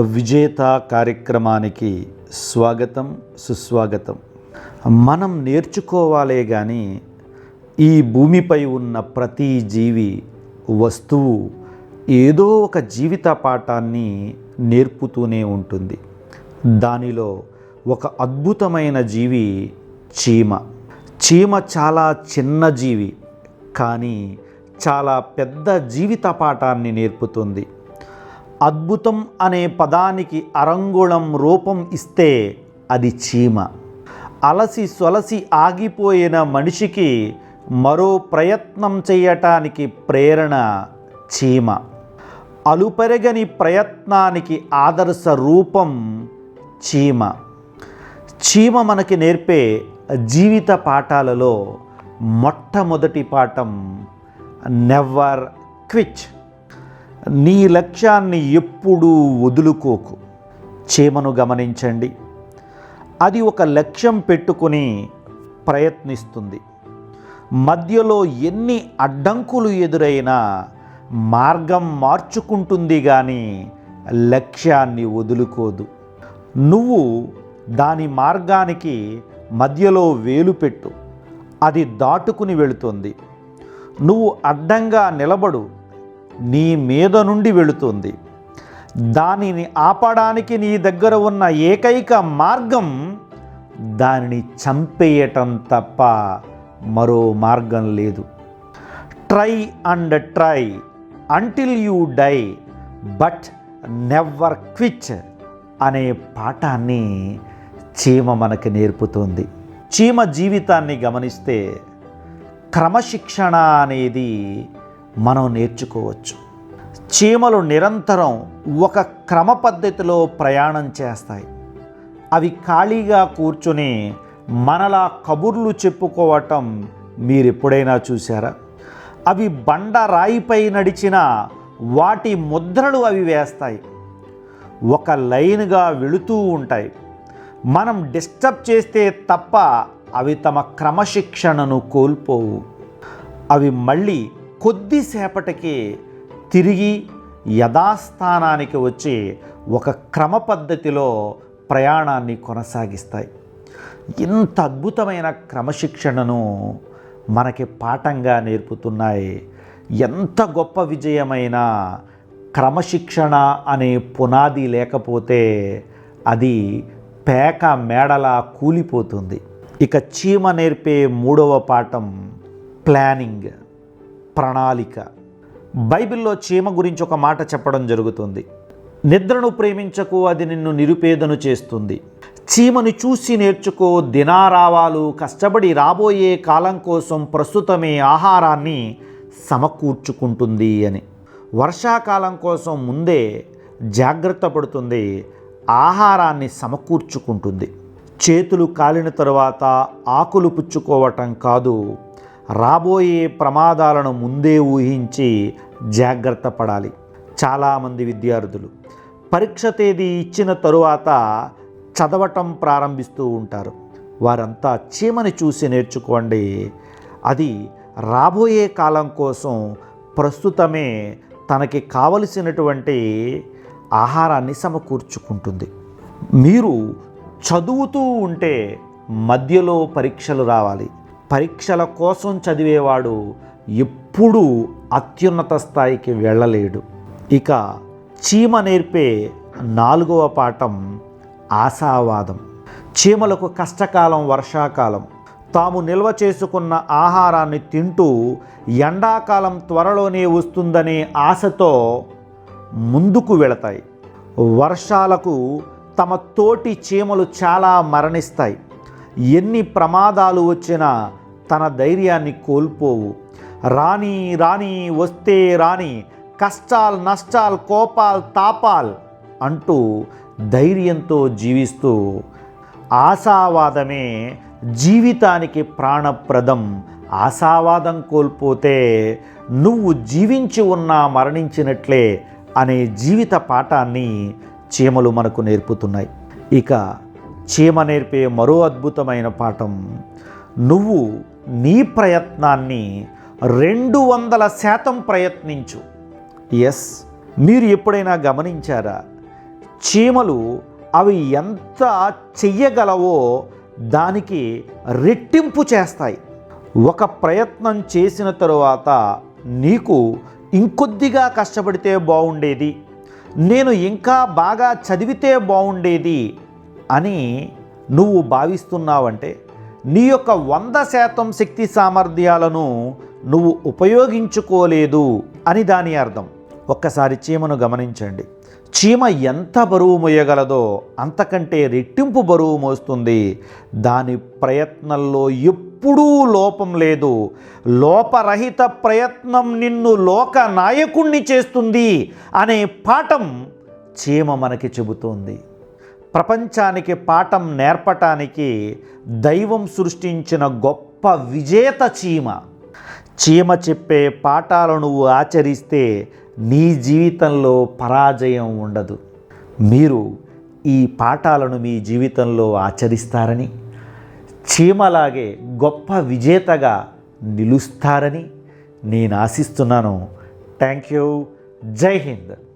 విజేత కార్యక్రమానికి స్వాగతం సుస్వాగతం. మనం నేర్చుకోవాలే కానీ ఈ భూమిపై ఉన్న ప్రతి జీవి వస్తువు ఏదో ఒక జీవిత పాఠాన్ని నేర్పుతూనే ఉంటుంది. దానిలో ఒక అద్భుతమైన జీవి చీమ. చీమ చాలా చిన్న జీవి కానీ చాలా పెద్ద జీవిత పాఠాన్ని నేర్పుతుంది. అద్భుతం అనే పదానికి అరంగుళం రూపం ఇస్తే అది చీమ. అలసి సొలసి ఆగిపోయిన మనిషికి మరో ప్రయత్నం చేయటానికి ప్రేరణ చీమ. అలుపెరగని ప్రయత్నానికి ఆదర్శ రూపం చీమ. చీమ మనకి నేర్పే జీవిత పాఠాలలో మొట్టమొదటి పాఠం నెవర్ క్విచ్. నీ లక్ష్యాన్ని ఎప్పుడూ వదులుకోకు. చేమను గమనించండి. అది ఒక లక్ష్యం పెట్టుకుని ప్రయత్నిస్తుంది. మధ్యలో ఎన్ని అడ్డంకులు ఎదురైనా మార్గం మార్చుకుంటుంది కానీ లక్ష్యాన్ని వదులుకోదు. నువ్వు దాని మార్గానికి మధ్యలో వేలు పెట్టు. అది దాటుకుని వెళుతుంది. నువ్వు అడ్డంగా నిలబడు. నీ మీద నుండి వెళుతుంది. దానిని ఆపడానికి నీ దగ్గర ఉన్న ఏకైక మార్గం దానిని చంపేయటం తప్ప మరో మార్గం లేదు. Try and try until you die but never quit అనే పాఠాన్ని చీమ మనకి నేర్పుతుంది. చీమ జీవితాన్ని గమనిస్తే క్రమశిక్షణ అనేది మనం నేర్చుకోవచ్చు. చీమలు నిరంతరం ఒక క్రమ పద్ధతిలో ప్రయాణం చేస్తాయి. అవి ఖాళీగా కూర్చొని మనలా కబుర్లు చెప్పుకోవటం మీరు ఎప్పుడైనా చూసారా అవి బండ రాయిపై నడిచిన వాటి ముద్రలు అవి వేస్తాయి. ఒక లైన్గా వెళుతూ ఉంటాయి. మనం డిస్టర్బ్ చేస్తే తప్ప అవి తమ క్రమశిక్షణను కోల్పోవు. అవి మళ్ళీ కొద్దిసేపటికి తిరిగి యథాస్థానానికి వచ్చి ఒక క్రమ పద్ధతిలో ప్రయాణాన్ని కొనసాగిస్తాయి. ఇంత అద్భుతమైన క్రమశిక్షణను మనకి పాఠంగా నేర్పుతున్నాయి. ఎంత గొప్ప విజయమైన క్రమశిక్షణ అనే పునాది లేకపోతే అది పేక మేడలా కూలిపోతుంది. ఇక చీమ నేర్పే మూడవ పాఠం ప్లానింగ్. ప్రణాళిక. బైబిల్లో చీమ గురించి ఒక మాట చెప్పడం జరుగుతుంది. నిద్రను ప్రేమించకు అది నిన్ను నిరుపేదను చేస్తుంది. చీమను చూసి నేర్చుకో దినారావాలు కష్టపడి రాబోయే కాలం కోసం ప్రస్తుతమే ఆహారాన్ని సమకూర్చుకుంటుంది అని. వర్షాకాలం కోసం ముందే జాగ్రత్త పడుతుంది ఆహారాన్ని సమకూర్చుకుంటుంది. చేతులు కాలిన తరువాత ఆకులు పుచ్చుకోవటం కాదు రాబోయే ప్రమాదాలను ముందే ఊహించి జాగ్రత్త పడాలి. చాలామంది విద్యార్థులు పరీక్ష తేదీ ఇచ్చిన తరువాత చదవటం ప్రారంభిస్తూ ఉంటారు. వారంతా చీమని చూసి నేర్చుకోండి. అది రాబోయే కాలం కోసం ప్రస్తుతమే తనకి కావలసినటువంటి ఆహారాన్ని సమకూర్చుకుంటుంది. మీరు చదువుతూ ఉంటే మధ్యలో పరీక్షలు రావాలి. పరీక్షల కోసం చదివేవాడు ఎప్పుడూ అత్యున్నత స్థాయికి వెళ్ళలేడు. ఇక చీమ నేర్పే నాలుగవ పాఠం ఆశావాదం. చీమలకు కష్టకాలం వర్షాకాలం. తాము నిల్వ చేసుకున్న ఆహారాన్ని తింటూ ఎండాకాలం త్వరలోనే వస్తుందనే ఆశతో ముందుకు వెళతాయి. వర్షాలకు తమ తోటి చీమలు చాలా మరణిస్తాయి. ఎన్ని ప్రమాదాలు వచ్చినా తన ధైర్యాన్ని కోల్పోవు. రాణి రాణి వస్తే రాణి కష్టాలు నష్టాలు కోపాల్ తాపాల్ అంటూ ధైర్యంతో జీవిస్తూ ఆశావాదమే జీవితానికి ప్రాణప్రదం. ఆశావాదం కోల్పోతే నువ్వు జీవించి ఉన్నా మరణించినట్లే అనే జీవిత పాఠాన్ని చీమలు మనకు నేర్పుతున్నాయి. ఇక చీమ నేర్పే మరో అద్భుతమైన పాఠం నువ్వు నీ ప్రయత్నాన్ని రెండు వందల శాతం ప్రయత్నించు. ఎస్ మీరు ఎప్పుడైనా గమనించారా? చీమలు అవి ఎంత చెయ్యగలవో దానికి రెట్టింపు చేస్తాయి. ఒక ప్రయత్నం చేసిన తరువాత నీకు ఇంకొద్దిగా కష్టపడితే బాగుండేది నేను ఇంకా బాగా చదివితే బాగుండేది అని నువ్వు భావిస్తున్నావంటే నీ యొక్క వంద శాతం శక్తి సామర్థ్యాలను నువ్వు ఉపయోగించుకోలేదు అని దాని అర్థం. ఒక్కసారి చీమను గమనించండి. చీమ ఎంత బరువు మోయగలదో అంతకంటే రెట్టింపు బరువు మోస్తుంది. దాని ప్రయత్నంలో ఎప్పుడూ లోపం లేదు. లోపరహిత ప్రయత్నం నిన్ను లోక నాయకుణ్ణి చేస్తుంది అనే పాఠం చీమ మనకి చెబుతోంది. ప్రపంచానికి పాఠం నేర్పటానికి దైవం సృష్టించిన గొప్ప విజేత చీమ. చీమ చెప్పే పాఠాలను నువ్వు ఆచరిస్తే నీ జీవితంలో పరాజయం ఉండదు. మీరు ఈ పాఠాలను మీ జీవితంలో ఆచరిస్తారని చీమలాగే గొప్ప విజేతగా నిలుస్తారని నేను ఆశిస్తున్నాను. Thank you. జై హింద్.